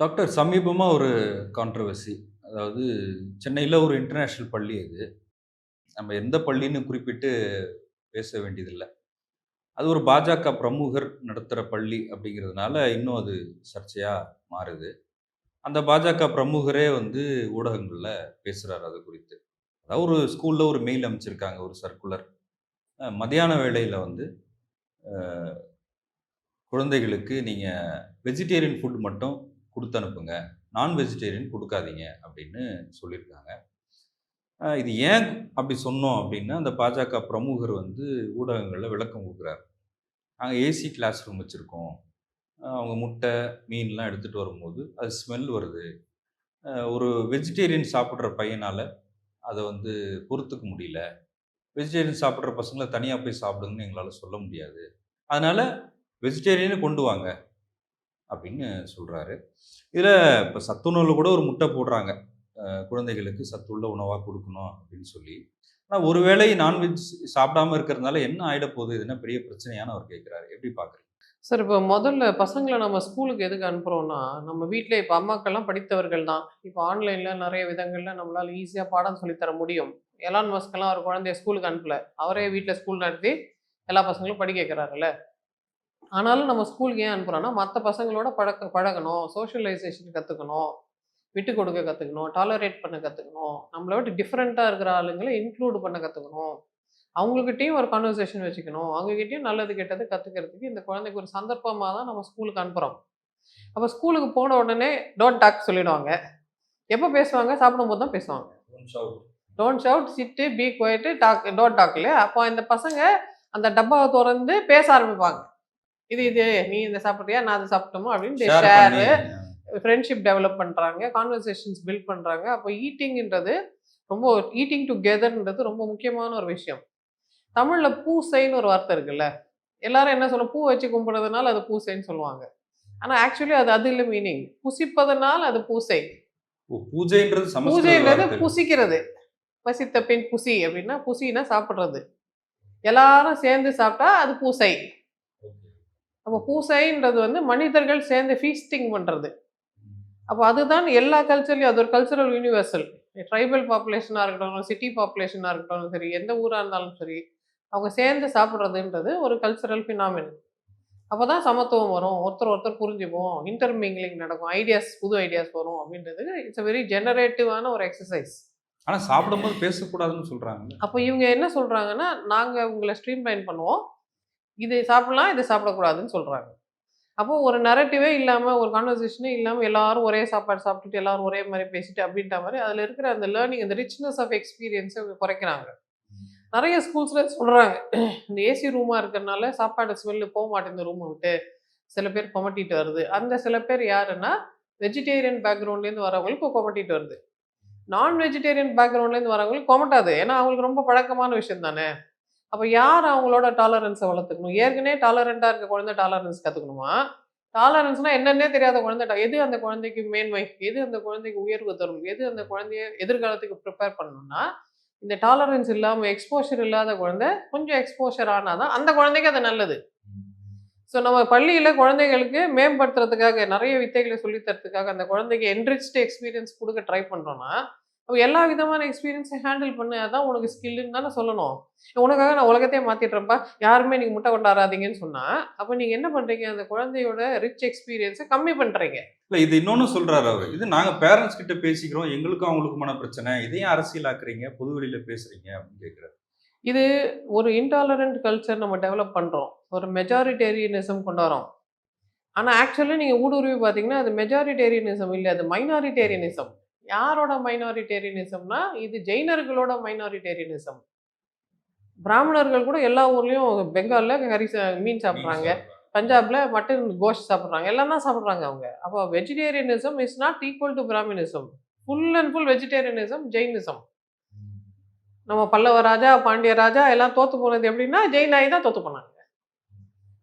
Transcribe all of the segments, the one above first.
Doctor சமீபமாக ஒரு controversy அதாவது சென்னையில் ஒரு இன்டர்நேஷ்னல் பள்ளி அது. நம்ம எந்த பள்ளின்னு குறிப்பிட்டு பேச வேண்டியதில்லை. அது ஒரு பாஜக பிரமுகர் நடத்துகிற பள்ளி அப்படிங்கிறதுனால இன்னும் அது சர்ச்சையாக மாறுது. அந்த பாஜக பிரமுகரே வந்து ஊடகங்களில் பேசுகிறார் அது குறித்து. அதாவது ஒரு ஸ்கூலில் ஒரு மெயில் அமைச்சிருக்காங்க ஒரு சர்க்குலர் மதியான வேளையில் வந்து குழந்தைகளுக்கு நீங்கள் வெஜிடேரியன் ஃபுட் மட்டும் கொடுத்து அனுப்புங்க நான் வெஜிடேரியன் கொடுக்காதீங்க அப்படின்னு சொல்லியிருக்காங்க. இது ஏன் அப்படி சொன்னோம் அப்படின்னா அந்த பாஜக பிரமுகர் வந்து ஊடகங்களில் விளக்கம் கொடுக்குறாரு. நாங்கள் ஏசி கிளாஸ் ரூம் வச்சுருக்கோம். அவங்க முட்டை மீன்லாம் எடுத்துகிட்டு வரும்போது அது ஸ்மெல் வருது. ஒரு வெஜிடேரியன் சாப்பிட்ற பையனால் அதை வந்து பொறுத்துக்க முடியல. வெஜிடேரியன் சாப்பிட்ற பசங்களை தனியாக போய் சாப்பிடுங்கன்னு எங்களால் சொல்ல முடியாது. அதனால் வெஜிடேரியனை கொண்டு வாங்க. அப்படின்னு சொல்கிறாரு இதில் இப்போ சத்துணவில் கூட ஒரு முட்டை போடுறாங்க. குழந்தைகளுக்கு சத்துள்ள உணவாக கொடுக்கணும் அப்படின்னு சொல்லி. ஆனால் ஒருவேளை நான்வெஜ் சாப்பிடாம இருக்கிறதுனால என்ன ஆகிட போகுது என்ன பெரிய பிரச்சனையான அவர் கேட்குறாரு எப்படி பார்க்குறீங்க சார் இப்போ முதல்ல பசங்களை நம்ம ஸ்கூலுக்கு எதுக்கு அனுப்புகிறோம்னா நம்ம வீட்டில் இப்போ அம்மாக்கள்லாம் படித்தவர்கள் தான். இப்போ ஆன்லைனில் நிறைய விதங்களில் நம்மளால் ஈஸியாக பாடம் சொல்லித் தர முடியும். எலான் மஸ்கெல்லாம் அவர் குழந்தைய ஸ்கூலுக்கு அனுப்பல. அவரே வீட்டில் ஸ்கூல் நடத்தி எல்லா பசங்களும் படிக்க வைக்கிறாருல்ல. ஆனாலும் நம்ம ஸ்கூலுக்கு ஏன் அனுப்புகிறோன்னா மற்ற பசங்களோட பழக்க பழகணும். சோஷியலைசேஷன் கற்றுக்கணும் விட்டு கொடுக்க கற்றுக்கணும் டாலரேட் பண்ண கற்றுக்கணும் நம்மளை விட்டு டிஃப்ரெண்ட்டாக இருக்கிற ஆளுங்களை இன்க்ளூட் பண்ண கற்றுக்கணும் அவங்கக்கிட்டேயும் ஒரு கான்வர்சேஷன் வச்சுக்கணும். அவங்ககிட்டயும் நல்லது கெட்டது கற்றுக்கிறதுக்கு இந்த குழந்தைக்கு ஒரு சந்தர்ப்பமாக தான் நம்ம ஸ்கூலுக்கு அனுப்புகிறோம் அப்போ ஸ்கூலுக்கு போன உடனே டோன்ட் டாக் சொல்லிடுவாங்க. எப்போ பேசுவாங்க? சாப்பிடும்போது தான் பேசுவாங்க. Don't shout sit be quiet talk don't talk இல்லையா? அப்போ இந்த பசங்க அந்த டப்பாவை திறந்து பேச ஆரம்பிப்பாங்க. இது இது நீ இந்த சாப்பிட்றியா? நான் அதை சாப்பிட்டோமோ? அப்படின்னு ஷேர் ஃப்ரெண்ட்ஷிப் டெவலப் பண்ணுறாங்க கான்வர்சேஷன்ஸ் பில்ட் பண்ணுறாங்க அப்போ ஈட்டிங்ன்றது ரொம்ப ஈட்டிங் டுகெதர்ன்றது ரொம்ப முக்கியமான ஒரு விஷயம். தமிழில் பூசைன்னு ஒரு வார்த்தை இருக்குல்ல எல்லாரும் என்ன சொல்ல பூ வச்சு கும்பிடுறதுனால அது பூசைன்னு சொல்லுவாங்க. ஆனால் ஆக்சுவலி அது அது இல்லை மீனிங் புசிப்பதனால் அது பூசை. பூஜைன்றது பூஜைன்றது. புசிக்கிறது. பசித்த பின் புசி அப்படின்னா புசினா சாப்பிட்றது. எல்லாரும் சேர்ந்து சாப்பிட்டா அது பூசை. அப்போ பூசைன்றது வந்து மனிதர்கள் சேர்ந்து ஃபீஸ்டிங் பண்ணுறது அப்போ அதுதான் எல்லா கல்ச்சர்லையும் அது ஒரு கல்ச்சரல் யூனிவர்சல் ட்ரைபல் பாப்புலேஷனாக இருக்கட்டும் சிட்டி பாப்புலேஷனாக இருக்கட்டும் சரி எந்த ஊராக இருந்தாலும் சரி அவங்க சேர்ந்து சாப்பிட்றதுன்றது ஒரு கல்ச்சரல் ஃபினாமின் அப்போ தான் சமத்துவம் வரும். ஒருத்தர் ஒருத்தர் புரிஞ்சுப்போம் இன்டர்மிங்லிங் நடக்கும். ஐடியாஸ் புது ஐடியாஸ் வரும் அப்படின்றது இட்ஸ் a வெரி ஜெனரேட்டிவான ஒரு எக்ஸசைஸ் ஆனா சாப்பிடும்போது பேசக்கூடாதுன்னு சொல்றாங்க. அப்போ இவங்க என்ன சொல்கிறாங்கன்னா நாங்கள் உங்களை ஸ்ட்ரீம் லைன் பண்ணுவோம். இது சாப்பிடலாம் இது சாப்பிடக்கூடாதுன்னு சொல்கிறாங்க அப்போ ஒரு நரட்டிவே இல்லாமல் ஒரு கான்வர்சேஷனே இல்லாமல் எல்லாரும் ஒரே சாப்பாடு சாப்பிட்டுட்டு எல்லாரும் ஒரே மாதிரி பேசிட்டு அப்படின்ற மாதிரி அதில் இருக்கிற அந்த லேர்னிங் அந்த ரிச்னஸ் ஆஃப் எக்ஸ்பீரியன்ஸை குறைக்கிறாங்க. நிறைய ஸ்கூல்ஸில் சொல்கிறாங்க இந்த ஏசி ரூமாக இருக்கிறனால சாப்பாடு ஸ்மெல்லு போக மாட்டேங்குது ரூமை விட்டு. சில பேர் கொமட்டிட்டு வருது. அந்த சில பேர் யாருன்னா வெஜிடேரியன் பேக்ரவுண்ட்லேருந்து வரவங்களுக்கு கொமட்டிட்டு வருது. நான் வெஜிடேரியன் பேக்ரவுண்ட்லேருந்து வரவங்களுக்கு கொமட்டாது. ஏன்னா அவங்களுக்கு ரொம்ப பழக்கமான விஷயம் தானே? அப்போ யார் அவங்களோட டாலரன்ஸை வளர்த்துக்கணும்? ஏற்கனவே டாலரண்ட்டாக இருக்க குழந்தை டாலரன்ஸ் கற்றுக்கணுமா டாலரன்ஸ்னால் என்னென்னே தெரியாத குழந்தை எது அந்த குழந்தைக்கு மேன்மை? எது அந்த குழந்தைக்கு உயர்வு தரும்? எது அந்த குழந்தைய எதிர்காலத்துக்கு ப்ரிப்பேர் பண்ணணும்னா இந்த டாலரன்ஸ் இல்லாமல் எக்ஸ்போஷர் இல்லாத குழந்தை கொஞ்சம் எக்ஸ்போஷர் ஆனால் தான் அந்த குழந்தைக்கு அது நல்லது. ஸோ நம்ம பள்ளியில் குழந்தைகளுக்கு மேம்படுத்துறதுக்காக நிறைய வித்தைகளை சொல்லித்தரத்துக்காக அந்த குழந்தைக்கு என்ரிச்டு எக்ஸ்பீரியன்ஸ் கொடுக்க ட்ரை பண்ணுறோன்னா எல்லா விதமான எக்ஸ்பீரியன்ஸை ஹேண்டில் பண்ணு அதான் உனக்கு ஸ்கில்லுன்னு தானே சொல்லணும். உனக்காக நான் உலகத்தையே மாற்றிட்டுறப்பா யாருமே நீங்கள் முட்டை கொண்டாடாதீங்கன்னு சொன்னால் அப்போ நீங்கள் என்ன பண்ணுறீங்க அந்த குழந்தையோட ரிச் எக்ஸ்பீரியன்ஸை கம்மி பண்ணுறீங்க இல்ல இது இன்னொன்னு சொல்றாரு அவர். இது நாங்க பேரண்ட்ஸ் கிட்ட பேசிக்கிறோம் எங்களுக்கும் அவங்களுக்குமான பிரச்சனை. இதையும் அரசியலாக்குறீங்க பொது வெளியில பேசுறீங்க அப்படின்னு கேக்குறாரு. இது ஒரு இன்டாலரண்ட் கல்ச்சர் நம்ம டெவலப் பண்ணுறோம் ஒரு மெஜாரிட்டேரியனிசம் கொண்டு வரோம். ஆனால் ஆக்சுவலி நீங்கள் ஊடுருவி பார்த்தீங்கன்னா அது மெஜாரிட்டேரியனிசம் இல்லை அது மைனாரிட்டேரியனிசம் யாரோட மைனாரிட்டேரியனிசம்னா இது ஜெயினர்களோட மைனாரிட்டேரியனிசம். பிராமணர்கள் கூட எல்லா ஊர்லேயும் பெங்காலில் கறி மீன் சாப்பிட்றாங்க. பஞ்சாப்ல மட்டன் கோஷ் சாப்பிட்றாங்க. எல்லாம் தான் சாப்பிட்றாங்க அவங்க. அப்போ vegetarianism is not equal to Brahminism. Full and full vegetarianism Jainism. நம்ம பல்லவ ராஜா பாண்டிய ராஜா எல்லாம் தோத்து போனது எப்படின்னா ஜெயின் ஆகி தான் தோத்து போனாங்க.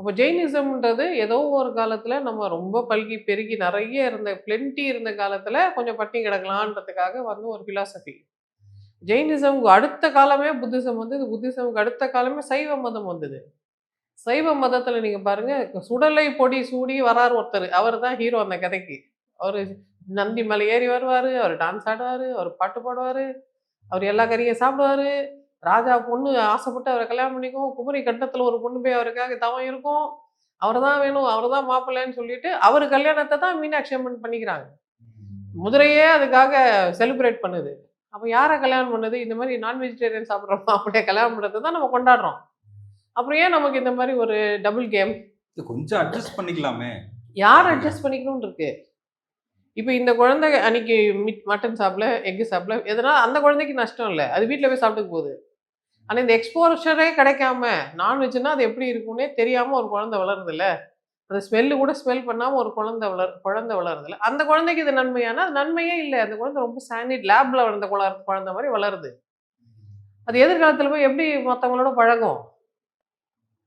அப்போ ஜெயினிசம்ன்றது ஏதோ ஒரு காலத்தில் நம்ம ரொம்ப பல்கி பெருகி நிறைய இருந்த பிளென்டி இருந்த காலத்தில் கொஞ்சம் பட்டி கிடக்கலான்றதுக்காக வந்து ஒரு ஃபிலாசபி ஜெயினிசம்க்கு அடுத்த காலமே புத்திசம் வந்தது புத்திசமுக்கு அடுத்த காலமே சைவ மதம் வந்தது. சைவ மதத்தில் நீங்கள் பாருங்கள் சுடலை பொடி சூடி வரார் ஒருத்தர். அவர் தான் ஹீரோ அந்த கதைக்கு. அவர் நந்தி மலை ஏறி வருவார் அவர் டான்ஸ் ஆடுவார் அவர் பாட்டு பாடுவார் அவர் எல்லா கறியும் சாப்பிடுவாரு. ராஜா பொண்ணு ஆசைப்பட்டு அவரை கல்யாணம் பண்ணிக்கும் குமரி கட்டத்தில் ஒரு பொண்ணு போய் அவருக்காக தவம் இருக்கும். அவர் தான் வேணும் அவர் தான் மாப்பிள்ளைன்னு சொல்லிட்டு அவர் கல்யாணத்தை தான் மீனாட்சி அம்மன் பண்ணிக்கிறாங்க. முதிரையே அதுக்காக செலிப்ரேட் பண்ணுது. அப்போ யாரை கல்யாணம் பண்ணுது? இந்த மாதிரி நான் வெஜிடேரியன் சாப்பிட்றோம் அப்படியே கல்யாணம் பண்ணுறது தான் நம்ம கொண்டாடுறோம். அப்புறம் ஏன் நமக்கு இந்த மாதிரி ஒரு டபுள் கேம் இது கொஞ்சம் அட்ஜஸ்ட் பண்ணிக்கலாமே. யார் அட்ஜஸ்ட் பண்ணிக்கணும்னு இருக்கு? இப்போ இந்த குழந்தை அன்னைக்கு மீட் மட்டன் சாப்பிடல எக்கு சாப்பிடல எதனா அந்த குழந்தைக்கு நஷ்டம் இல்லை? அது வீட்டில் போய் சாப்பிட்டுக்க போகுது. ஆனால் இந்த எக்ஸ்போஷரே கிடைக்காம நான்வெஜ்னா அது எப்படி இருக்கும்னே தெரியாமல் ஒரு குழந்தை வளருதுல்ல? அந்த ஸ்மெல்லு கூட ஸ்மெல் பண்ணாமல் ஒரு குழந்தை வளர் குழந்தை வளருதுல்ல. அந்த குழந்தைக்கு இது நன்மையானா? அது நன்மையே இல்லை. அந்த குழந்தை ரொம்ப சானிட் லேபில் வளர்ந்த குழ- குழந்தை மாதிரி வளருது. அது எதிர்காலத்தில் போய் எப்படி மற்றவங்களோட பழகும்?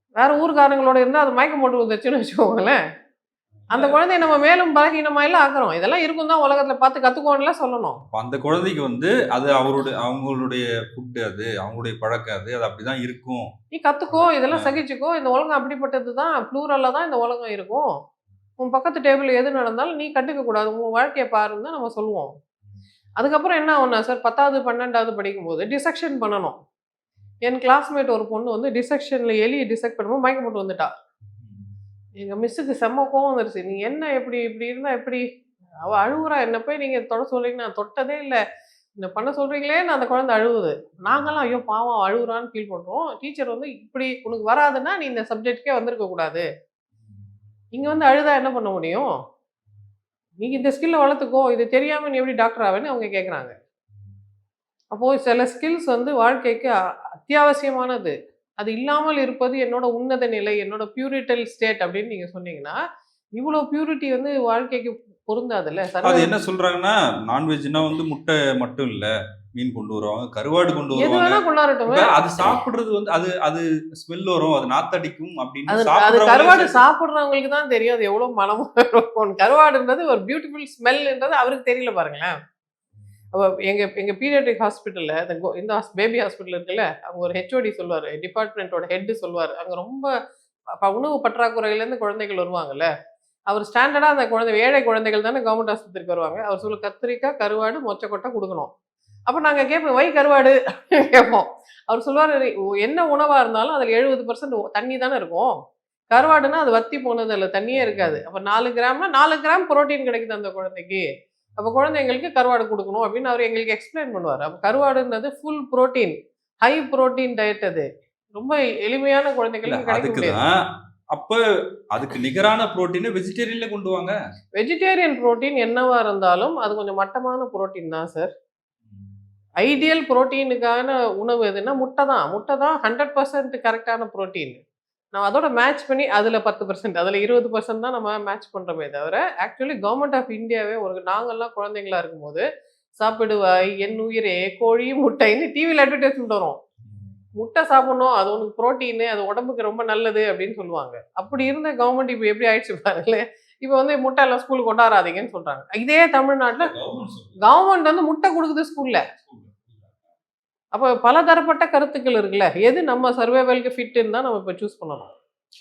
வேறு ஊர்காரங்களோட இருந்தால் அது மயக்கம் போட்டு வந்துச்சுன்னு வச்சுக்கோங்களேன். அந்த குழந்தைய நம்ம மேலும் பலகீனமா எல்லாம் ஆக்குறோம் இதெல்லாம் இருக்கும் தான் உலகத்துல பார்த்து கத்துக்கோன்னுலாம் சொல்லணும். அந்த குழந்தைக்கு வந்து அது அவருடைய அவங்களுடைய ஃபுட் அது அவங்களுடைய பழக்கம் அது அது அப்படிதான் இருக்கும். நீ கத்துக்கோ இதெல்லாம் சகிச்சுக்கோ. இந்த உலகம் அப்படிப்பட்டது தான் ப்ளூரல்ல தான் இந்த உலகம் இருக்கும். உன் பக்கத்து டேபிள் எது நடந்தாலும் நீ கண்டுக்க கூடாது. உன் வாழ்க்கையை பாருன்னு நம்ம சொல்லுவோம். அதுக்கப்புறம் என்ன ஆகும்னா சார் பத்தாவது பன்னெண்டாவது படிக்கும்போது டிசெக்ஷன் பண்ணணும். என் கிளாஸ்மேட் ஒரு பொண்ணு வந்து டிசெக்ஷன்ல எலியை டிசெக்ட் பண்ணும்போது மயக்கம் போட்டு வந்துட்டா. எங்கள் மிஸ்ஸுக்கு செம்ம கோவம் வந்துருச்சு. நீ என்ன இப்படி இப்படி இருந்தால் எப்படி? அவள் அழுகுறா என்ன போய் நீங்கள் தொட சொல்கிறீங்க நான் தொட்டதே இல்லை. இந்த பண்ண சொல்கிறீங்களே நான் அந்த குழந்தை அழுகுது நாங்களாம் ஐயோ பாவம் அழுகுறான்னு ஃபீல் பண்ணுறோம் டீச்சர் வந்து இப்படி உனக்கு வராதுன்னா நீ இந்த சப்ஜெக்ட்கே வந்திருக்க கூடாது. இங்கே வந்து அழுதா என்ன பண்ண முடியும்? நீங்கள் இந்த ஸ்கில்லை வளர்த்துக்கோ. இது தெரியாமல் நீ எப்படி டாக்டர் ஆவேன்னு அவங்க கேட்குறாங்க அப்போது சில ஸ்கில்ஸ் வந்து வாழ்க்கைக்கு அ- அத்தியாவசியமானது. அது இல்லாமல் இருப்பது என்னோட உன்னத நிலை என்னோட பியூரிட்டல் ஸ்டேட் அப்படின்னு நீங்க சொன்னீங்கன்னா இவ்வளோ பியூரிட்டி வந்து வாழ்க்கைக்கு பொருந்தாதுல்ல? அது என்ன சொல்றாங்கன்னா நான்வெஜ்னா வந்து முட்டை மட்டும் இல்ல மீன் கொண்டு வருவாங்க கருவாடு கொண்டு வருவாங்க. அது சாப்பிடுறது வந்து அது அது ஸ்மெல் வரும் அது நாத்தடிக்கும் அப்படின்னு அது கருவாடு. சாப்பிடுறவங்களுக்கு தான் தெரியும் அது எவ்வளவு மனமா இருக்கும். கருவாடுன்றது ஒரு பியூட்டிஃபுல் ஸ்மெல்ன்றது அவருக்கு தெரியல பாருங்களேன். அப்போ எங்கள் எங்க ஹாஸ்பிட்டலில் இந்த கோ- இந்த பேபி ஹாஸ்பிட்டல் இருக்குல்ல அவங்க ஒரு ஹெச்ஓடி சொல்லுவார் டிபார்ட்மெண்ட்டோட ஹெட்டு சொல்லுவார். அங்கே ரொம்ப உணவு பற்றாக்குறையிலேருந்து குழந்தைகள் வருவாங்கல்ல. அவர் ஸ்டாண்டர்டாக அந்த குழந்தை ஏழை குழந்தைகள் தானே கவர்மெண்ட் ஆஸ்பத்திரிக்கு வருவாங்க. அவர் சொல்ல கத்திரிக்காய் கருவாடு மொச்சக்கொட்டை கொடுக்கணும். அப்போ நாங்கள் கேட்போம் வை கருவாடு? கேட்போம் அவர் சொல்லுவார் என்ன உணவாக இருந்தாலும் அதில் எழுபது பர்சன்ட் தண்ணி தானே இருக்கும். கருவாடுன்னா அது வத்தி போனது இல்லை தண்ணியே இருக்காது. அப்போ நாலு கிராம்னா நாலு கிராம் புரோட்டீன் கிடைக்குது அந்த குழந்தைக்கு. அப்போ குழந்தைங்களுக்கு கருவாடு கொடுக்கணும் அப்படின்னு அவர் எங்களுக்கு எக்ஸ்பிளைன் பண்ணுவார். அப்போ கருவாடுன்றது full protein high protein diet அது. ரொம்ப எளிமையான குழந்தைகளுக்கு முடியாது. அதுக்குதான் அப்ப அதுக்கு நிகரான புரோட்டீனை வெஜிடேரியன்ல கொண்டு வாங்க. வெஜிடேரியன் புரோட்டீன் என்னவா இருந்தாலும் அது கொஞ்சம் மட்டமான புரோட்டீன் தான் சார் ஐடியல் புரோட்டீனுக்கான உணவு எதுன்னா முட்டை தான். முட்டை தான் ஹண்ட்ரட் பர்சன்ட் கரெக்டான புரோட்டீன் நம்ம அதோட மேட்ச் பண்ணி அதில் பத்து பர்சன்ட் அதில் இருபது பர்சன்ட் தான் நம்ம மேட்ச் பண்ணுறோமே தவிர ஆக்சுவலி கவர்மெண்ட் ஆஃப் இந்தியாவே ஒரு நாங்கள்லாம் குழந்தைங்களா இருக்கும்போது சாப்பிடுவாய் என் உயிரே கோழி முட்டைன்னு டிவியில் அட்வர்டைஸ்மெண்ட் வரும். முட்டை சாப்பிடணும் அது உனக்கு புரோட்டீனு அது உடம்புக்கு ரொம்ப நல்லது அப்படின்னு சொல்லுவாங்க. அப்படி இருந்த கவர்மெண்ட் இப்போ எப்படி ஆயிடுச்சு பாருங்களேன் இப்போ வந்து முட்டை எல்லாம் ஸ்கூலுக்கு கொண்டாடாதீங்கன்னு சொல்கிறாங்க இதே தமிழ்நாட்டில் கவர்மெண்ட் வந்து முட்டை கொடுக்குது ஸ்கூல்ல அப்போ பல தரப்பட்ட கருத்துக்கள் இருக்குல்ல? எது நம்ம சர்வைவலுக்கு ஃபிட்டுன்னு தான் நம்ம இப்போ சூஸ் பண்ணணும்.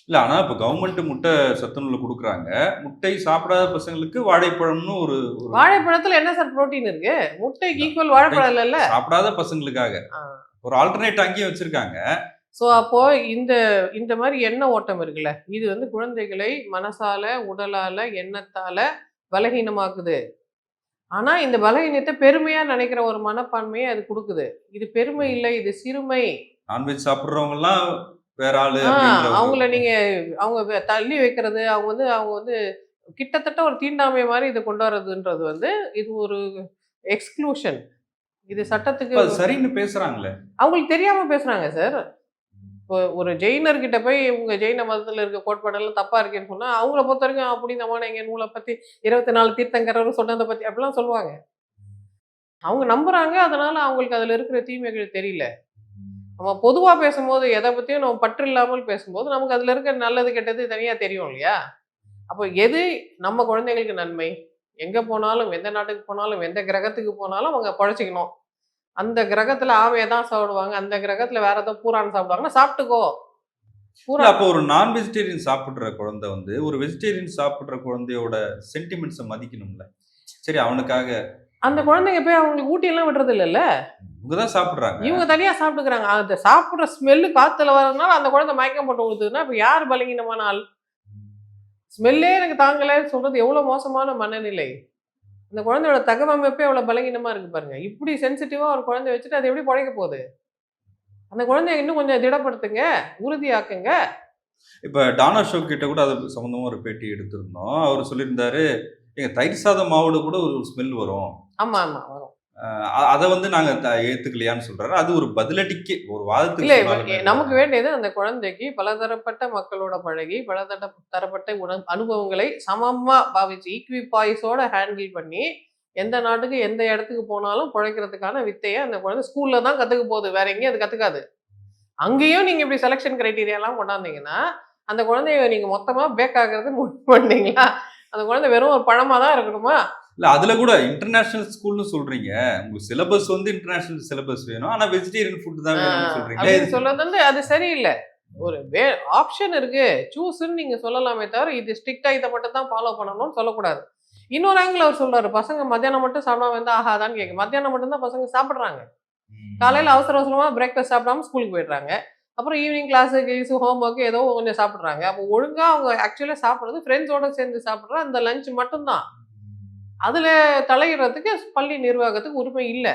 இல்ல ஆனா இப்ப கவர்மெண்ட் முட்டை சத்துணவுல கொடுக்குறாங்க. முட்டை சாப்பிடாத பசங்களுக்கு வாழைப்பழம்னு ஒரு வாழைப்பழத்துல என்ன சார் புரோட்டீன் இருக்கு? முட்டைக்கு ஈக்குவல் வாழைப்பழம் இல்லைல்ல? சாப்பிடாத பசங்களுக்காக. ஒரு ஆல்டர்னேட் அங்கேயும் வச்சிருக்காங்க. ஸோ அப்போ இந்த இந்த மாதிரி எண்ண ஓட்டம் இருக்குல்ல? இது வந்து குழந்தைகளை மனசால உடலால எண்ணத்தால பலகீனமாக்குது. ஆனா இந்த பலகீனத்தை பெருமையா நினைக்கிற ஒரு மனப்பான்மையை அது கொடுக்குது. இது பெருமை இல்லை இது சிறுமை. நான்வெஜ் சாப்பிடுறவங்க எல்லாம் வேற ஆளு அவங்கள நீங்க அவங்க தள்ளி வைக்கிறது அவங்க வந்து அவங்க வந்து கிட்டத்தட்ட ஒரு தீண்டாமை மாதிரி இதை கொண்டு வர்றதுன்றது வந்து இது ஒரு எக்ஸ்க்ளூஷன் இது சட்டத்துக்கு சரின்னு பேசுறாங்களே? அவங்களுக்கு தெரியாம பேசுறாங்க சார் இப்போ ஒரு ஜெயினர்கிட்ட போய் உங்கள் ஜெயின மதத்தில் இருக்க கோட்பாடெல்லாம் தப்பாக இருக்கேன்னு சொன்னால் அவங்கள பொறுத்த வரைக்கும் அப்படி நம்ம எங்க நூலை பற்றி இருபத்தி நாலு தீர்த்தங்கரர் சொன்னதை பற்றி அப்படிலாம் சொல்லுவாங்க. அவங்க நம்புகிறாங்க அதனால அவங்களுக்கு அதில் இருக்கிற தீமைகள் தெரியல. நம்ம பொதுவாக பேசும்போது எதை பற்றியும் நம்ம பற்று இல்லாமல் பேசும்போது நமக்கு அதில் இருக்க நல்லது கெட்டது தனியாக தெரியும் இல்லையா? அப்போ எது நம்ம குழந்தைங்களுக்கு நன்மை? எங்கே போனாலும் எந்த நாட்டுக்கு போனாலும் எந்த கிரகத்துக்கு போனாலும் அவங்க பழச்சிக்கணும் அந்த கிரகத்துல ஆமையை தான் சாப்பிடுவாங்க. அந்த கிரகத்துல வேற ஏதோ பூரான் சாப்பிடுவாங்கன்னா சாப்பிட்டுக்கோ. பூரா அப்போ ஒரு நான் வெஜிடேரியன் சாப்பிடுற குழந்தை வந்து ஒரு வெஜிடேரியன் சாப்பிடுற குழந்தையோட சென்டிமெண்ட்ஸை மதிக்கணும்ல. சரி அவனுக்காக. அந்த குழந்தைங்க போய் அவங்களுக்கு ஊட்டி எல்லாம் விடுறது இல்லைல்ல இவங்க தான் சாப்பிடுறாங்க. இவங்க தனியா சாப்பிட்டுக்கிறாங்க. அந்த சாப்பிடுற ஸ்மெல்லு காத்துல வர்றதுனால அந்த குழந்தை மயக்கம் போட்டு விழுதுன்னா இப்ப யார் பலகீனமான ஆள் ஸ்மெல்லே எனக்கு தாங்கலைன்னு சொல்றது எவ்வளவு மோசமான மனநிலை. அந்த குழந்தையோட தகவமைப்பே எவ்வளவு பலகீனமா இருக்கு பாருங்க. இப்படி சென்சிட்டிவா ஒரு குழந்தை வச்சுட்டு அது எப்படி பழைக்க போகுது? அந்த குழந்தைய இன்னும் கொஞ்சம் திடப்படுத்துங்க உறுதியாக்குங்க. இப்ப டானா ஷோ கிட்ட கூட அது சம்பந்தமா ஒரு பேட்டி எடுத்திருந்தோம். அவர் சொல்லியிருந்தாரு எங்க தயிர் சாதம் மாவுல கூட ஒரு ஸ்மெல் வரும். ஆமா ஆமா வரும். அதை வந்து நாங்க ஏத்துக்கலையான்னு சொல்றாரு. அது ஒரு பதிலடிக்கு ஒரு வாதத்துக்கு நமக்கு வேண்டியது அந்த குழந்தைக்கு பலதரப்பட்ட மக்களோட பழகி பலதர தரப்பட்ட உண அனுபவங்களை சமமா பாவிச்சு ஈக்விபாய்ஸோட ஹேண்டில் பண்ணி எந்த நாட்டுக்கு எந்த இடத்துக்கு போனாலும் பிழைக்கிறதுக்கான வித்தையை அந்த குழந்தை ஸ்கூல்ல தான் கத்துக்க போகுது. வேற எங்கேயும் அது கத்துக்காது. அங்கேயும் நீங்க இப்படி செலெக்ஷன் கிரைட்டீரியாலாம் கொண்டாந்தீங்கன்னா அந்த குழந்தைய நீங்க மொத்தமா பேக் ஆகுறது முடிவு பண்ணீங்களா? அந்த குழந்தை வெறும் ஒரு பழமா தான் இருக்கணுமா? இல்ல அதுல கூட இன்டர்நேஷனல் ஸ்கூல்னு சொல்றீங்க. உங்களுக்கு சிலபஸ் வந்து இன்டர்நேஷனல் சிலபஸ் வேணும். ஆனா வெஜிடேரியன் ஃபுட் தான் வேணும்னு அப்படின்னு சொல்றது வந்து அது சரியில்லை. ஒரு வே ஆப்ஷன் இருக்கு. சூஸ்ன்னு நீங்க சொல்லலாமே தவிர இது ஸ்ட்ரிக்டா இதை மட்டும் தான் ஃபாலோ பண்ணணும்னு சொல்லக்கூடாது. இன்னொரு ஆங்கிள் அவர் சொல்றாரு பசங்க மத்தியானம் மட்டும் சாப்பிடாம இருந்தா ஆகாதான்னு கேட்க மத்தியானம் மட்டும் தான் பசங்க சாப்பிடுறாங்க. காலையில அவசர அவசரமா பிரேக்ஃபாஸ்ட் சாப்பிடாம ஸ்கூலுக்கு போயிடுறாங்க. அப்புறம் ஈவினிங் கிளாஸு கீஸு ஹோம் ஒர்க் ஏதோ கொஞ்சம் சாப்பிட்றாங்க. அப்போ ஒழுங்கா அவங்க ஆக்சுவலாக சாப்பிட்றது ஃப்ரெண்ட்ஸோட சேர்ந்து சாப்பிட்ற அந்த லஞ்ச் மட்டும்தான். அதில் தலையிடுறதுக்கு பள்ளி நிர்வாகத்துக்கு உரிமை இல்லை.